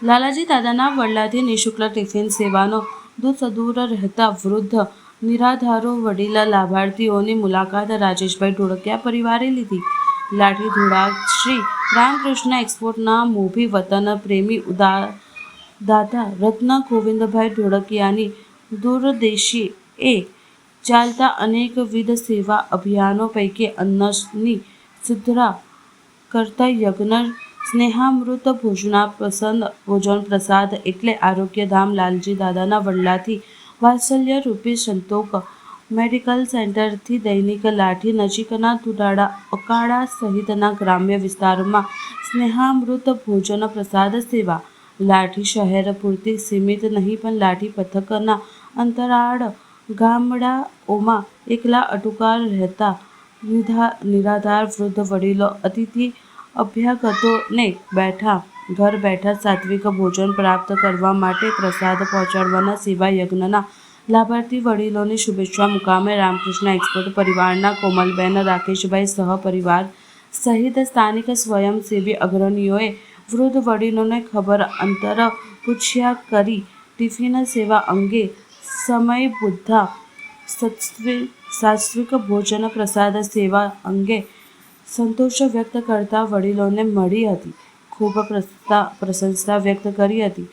લાલાજી દાદાના વડલાથી નિઃશુલ્ક ટિફિન સેવાનો દૂર સદૂર રહેતા વૃદ્ધ નિરાધારો વડીલ લાભાર્થીઓની મુલાકાત રાજેશભાઈ ઢોળકિયા પરિવારે લીધી. લાઠી ધોળા શ્રી રામકૃષ્ણ એક્સપોર્ટના મોભી વતન પ્રેમી ઉદા દાદા રત્ન ગોવિંદભાઈ ઢોળકિયાની દૂરદેશી એ ચાલતા અનેકવિધ સેવા અભિયાનો પૈકી અન્નની સુધરા કરતા યજ્ઞ સ્નેહામૃત ભોજના પ્રસન્ન ભોજન પ્રસાદ એટલે આરોગ્યધામ લાલજી દાદાના વડલાથી વાત્સલ્ય રૂપી સંતોક. મેડિકલ સેન્ટરથી દૈનિક લાઠી નજીકના તુડાડા અકાળા સહિતના ગ્રામ્ય વિસ્તારોમાં સ્નેહામૃત ભોજન પ્રસાદ સેવા. લાઠી શહેર પૂરતી સીમિત નહીં પણ લાઠી પથકના અંતરાળ ગામડાઓમાં એકલા અટુકાર રહેતા નિધા નિરાધાર વૃદ્ધ વડીલો, અતિથિ અભ્યાગતોને બેઠા, ઘર બેઠા સાત્વિક ભોજન પ્રાપ્ત કરવા માટે પ્રસાદ પહોંચાડવાના સેવા યજ્ઞના લાભાર્થી વડીલોની શુભેચ્છા મુકામે રામકૃષ્ણ એક્સપર્ટ પરિવારના કોમલબેન રાકેશભાઈ સહપરિવાર સહિત સ્થાનિક સ્વયંસેવી અગ્રણીઓએ વૃદ્ધ વડીલોને ખબર અંતર પૂછ્યા કરી ટિફિન સેવા અંગે સમય બુદ્ધા સાત્વિક ભોજન પ્રસાદ સેવા અંગે સંતોષ વ્યક્ત કરતા વડીલોને મળી હતી. ખૂબ પ્રશંસા વ્યક્ત કરી હતી.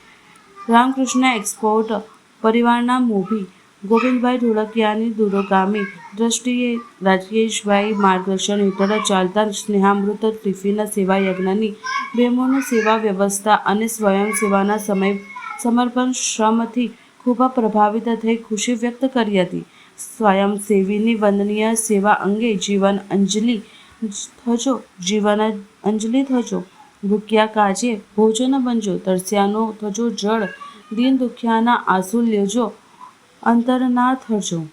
રામકૃષ્ણ એક્સપોર્ટ પરિવારના મૂવી ગોવિંદભાઈ ઢોળકિયાની દૂરોગામી દ્રષ્ટિએ રાજેશભાઈ માર્ગદર્શન હેઠળ ચાલતા સ્નેહામૃત, ટિફિન, સેવા યજ્ઞની બેમોન સેવા વ્યવસ્થા અને સ્વયંસેવાના સમય, સમર્પણ શ્રમથી ખૂબ પ્રભાવિત થઈ ખુશી વ્યક્ત કરી હતી. સ્વયંસેવીની વંદનીય સેવા અંગે જીવન અંજલિ થજો, જીવન અંજલિ થજો, ભૂખ્યા કાજે ભોજન બનજો, તરસ્યાનો થજો જળ, દીન દુખ્યાના આંસુ લેજો, અંતર થજો.